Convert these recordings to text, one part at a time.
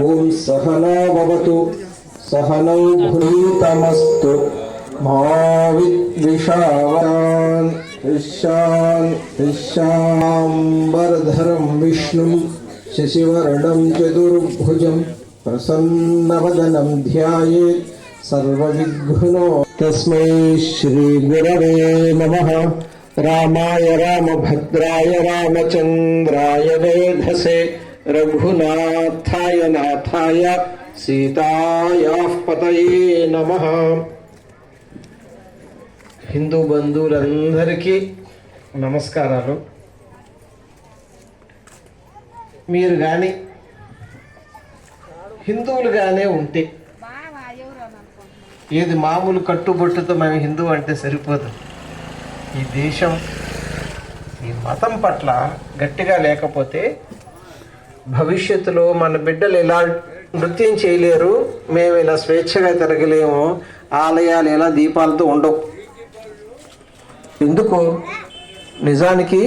ఓం సహనా భవతు సహనౌ భూతమస్తు మా విద్విషావాన్ విశాన్ విశాంబరధరం విష్ణు శశివరణం చతుర్భుజం ప్రసన్నవదనం ధ్యాయేత్ సర్వవిఘ్నో తస్మై శ్రీ గురవే నమః రామాయ రామభద్రాయ రామచంద్రాయ వేధసే రఘునాథాయ నాథాయ సీతాయాః పతయే నమః. హిందూ బంధువులందరికీ నమస్కారాలు. మీరు కానీ హిందువులుగానే ఉంటే ఏది మామూలు కట్టుబొట్టుతో మేము హిందూ అంటే సరిపోదు. ఈ దేశం ఈ మతం పట్ల గట్టిగా లేకపోతే భవిష్యత్తులో మన బిడ్డలు ఎలా నృత్యం చేయలేరు మేము ఇలా స్వేచ్ఛగా తిరగలేము ఆలయాలు ఎలా దీపాలతో ఉండవు. ఎందుకు? నిజానికి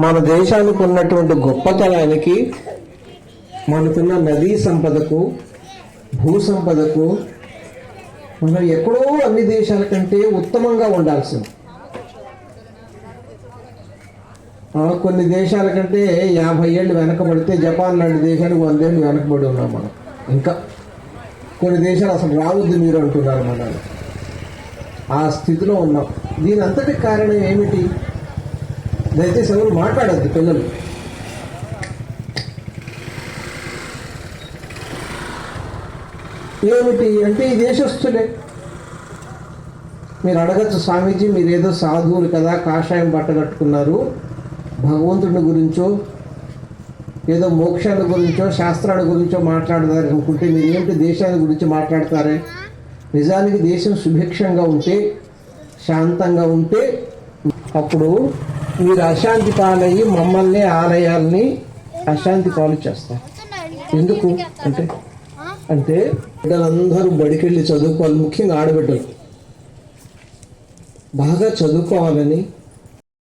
మన దేశానికి ఉన్నటువంటి గొప్పతనానికి మనకున్న నదీ సంపదకు భూ సంపదకు మనం ఎక్కడో అన్ని దేశాల కంటే ఉత్తమంగా ఉండాల్సింది ఆ, కొన్ని దేశాల కంటే యాభై ఏళ్ళు వెనకబడితే జపాన్ లాంటి దేశానికి వందేళ్ళు వెనకబడి ఉన్నాం మనం. ఇంకా కొన్ని దేశాలు అసలు రావద్దు మీరు అంటున్నారు మనల్ని. ఆ స్థితిలో ఉన్నాం. దీని అంతటి కారణం ఏమిటి? దయచేసి ఎవరు మాట్లాడద్దు పిల్లలు. ఏమిటి అంటే ఈ దేశస్తులే మీరు అడగచ్చు స్వామీజీ మీరేదో సాధువులు కదా కాషాయం బట్ట కట్టుకున్నారు. భగవంతుడి గురించో ఏదో మోక్షాల గురించో శాస్త్రాల గురించో మాట్లాడతారు అనుకుంటే మీరు ఏంటి దేశాల గురించి మాట్లాడతారే? నిజానికి దేశం సుభిక్షంగా ఉంటే శాంతంగా ఉంటే అప్పుడు మీరు అశాంతి పాలయ్యి మమ్మల్ని ఆలయాల్ని అశాంతి పాలు చేస్తారు. ఎందుకు? అంటే అంటే బిడ్డలందరూ బడికెళ్ళి చదువుకోవాలి. ముఖ్యంగా ఆడబిడ్డలు. బాగా చదువుకోవాలని